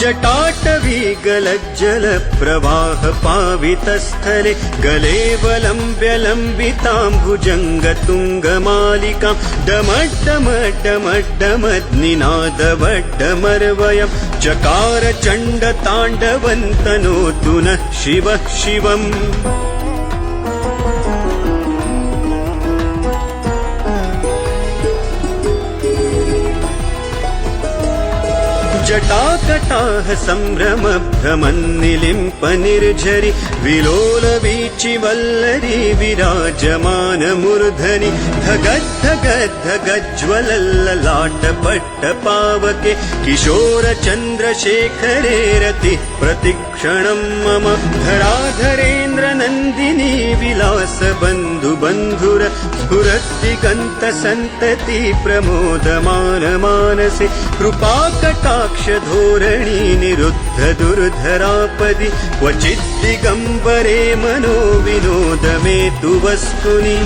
जटाटवी गलज्जलप्रवाह पावितस्थले गलेवलम्ब्य लम्बिताम्बुजङ्गतुङ्गमालिकां डमड्डमड्डमड्डमद्निनादवड्डमर्वयं चकार चण्डताण्डवन्तनोतु नः शिवः शिवम् जटाकटाः सम्भ्रम भ्रमन्निलिम्प निर्झरि विलोलवीचि वल्लरी विराजमानमूर्धनि धगद्धगद्धगज्ज्वलल्ललाटपट्ट पावके किशोरचन्द्रशेखरे रतिः प्रतिक्षणं मम धराधरेन्द्रनन्दिनी विलास बन्धु बन्धुर स्फुरद्दिगन्तसन्तति प्रमोदमान मानसे कृपाकटाक्ष ధోరణి నిరుద్ధ దుర్ధరాపది క్వచిద్దిగంబరే మనో వినోదమే తు వస్తుని.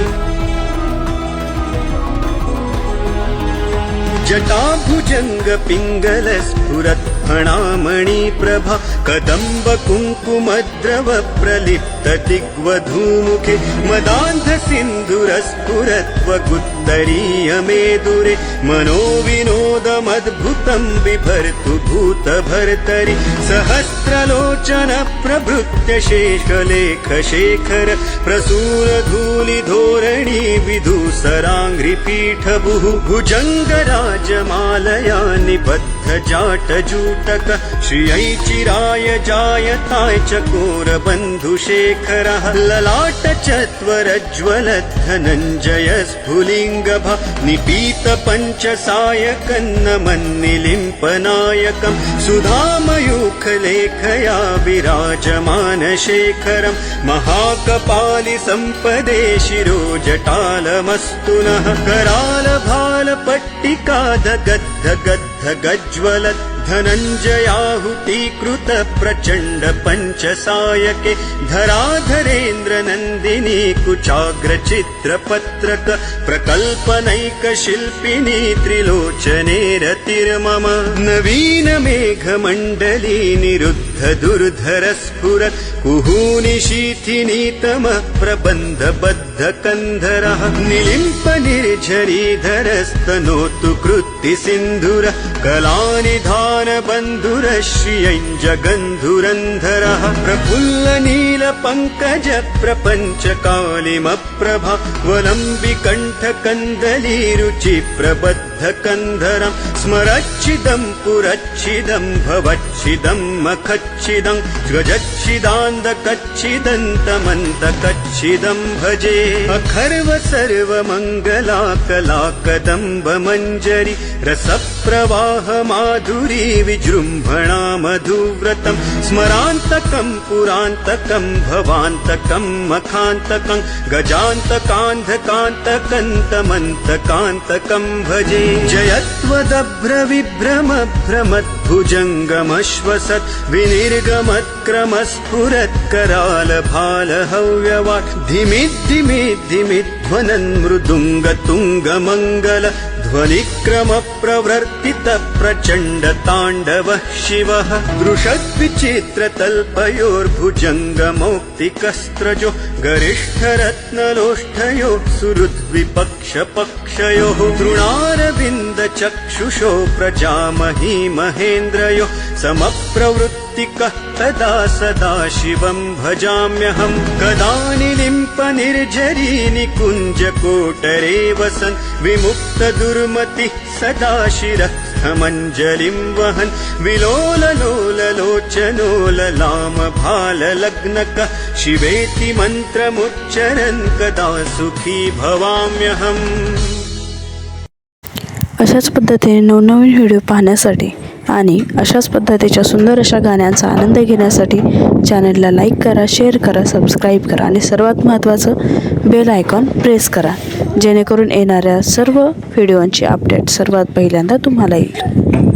జటాభుజంగ పింగళ స్ఫురత్ फणामणि प्रभा कदम्ब कुङ्कुमद्रव प्रलिप्त दिग्वधूमुखे मदान्ध सिन्धुरस्फुरत्वगुत्तरीय मेदुरे मनो विनोदमद्भुतं बिभर्तु भूत भर्तरि सहस्रलोचन प्रभृत्य शेषलेख शेखर प्रसूर धूलि धोरणी विधुसराङ्घ्रिपीठभुः भुजङ्गराजमालया निबद्ध श्रियै चिराय जायताय चकोर बन्धुशेखरः ललाट चत्वरज्ज्वल धनञ्जय स्फुलिङ्गभ निपीत पञ्चसायकन्नमन्निलिम्पनायकम् सुधामयूखलेखया विराजमानशेखरम्। महाकपालि सम्पदे शिरो जटालमस्तु नः करालभालपट्टिका दगद्ध गद्ध गज्ज्वल धनञ्जयाहुतीकृत प्रचण्ड पञ्चसायके धराधरेन्द्र नन्दिनी कुचाग्रचित्रपत्रक प्रकल्पनैक शिल्पिनी त्रिलोचने रतिर्मम नवीन मेघमण्डली निरुद्ध दुर्धर स्फुरत् कुहूनि शीथिनीतम प्रबन्धबद्ध कन्धरः निलिम्प निर्झरीधरस्तनोतु कृत्ति सिन्धुर कलानिधान बन्धुर श्रियञ्जगन्धुरन्धरः प्रफुल्ल नील पङ्कज प्रपञ्च कालिमप्रभा प्रबद्ध कन्धरम् स्मरच्छिदम् पुरच्छिदम् भवच्छिदम् मखच्छिदम् गजच्छिदान्द कच्छिदन्तमन्त भजे। अखर्व सर्वमङ्गला कला रसप्रवाह माधुरी विजृम्भणा मधुव्रतम् स्मरान्तकम् पुरान्तकम् भवान्तकम् मखान्तकम् गजान्तकान्धकान्तकन्तमन्तकान्तकम् भजे। जयत्वदभ्रविभ्रम भ्रमद्भुजङ्गमश्वसत् विनिर्गमत्क्रमस्फुरत्कराल भाल हव्यवाट् धिमिद्धिमिद्धिमिध्वनन् मृदुङ्ग तुङ्गमङ्गल ध्वनिक्रम प्रवर्तित प्रचण्ड ताण्डवः शिवः दृषद्विचित्रतल्पयोर्भुजङ्गमौक्तिकस्त्रजो गरिष्ठरत्नलोष्ठयो सुहृद्विपक्षपक्षयोः तृणारविन्द चक्षुषो प्रजामही महेन्द्रयो समप्रवृत्तिकः तदा सदा शिवम् भजाम्यहम् कदा निलिम्प निर्झरी निकुञ्जकोटरे वसन् विमुक्त दुर्मतिः सदा शिरः स्थमञ्जलिम् वहन्। विलोललोललोचनोललाम भाललग्नक शिवेति मन्त्रमुच्चरन् कदा सुखी भवाम्यहम् अशाच पद्धतीने नवनवीन व्हिडिओ पाहण्यासाठी आणि अशाच पद्धतीच्या सुंदर अशा गाण्यांचा आनंद घेण्यासाठी चॅनलला लाईक करा शेअर करा सबस्क्राईब करा आणि सर्वात महत्त्वाचं बेल आयकॉन प्रेस करा जेणेकरून येणाऱ्या सर्व व्हिडिओंची अपडेट सर्वात पहिल्यांदा तुम्हाला येईल.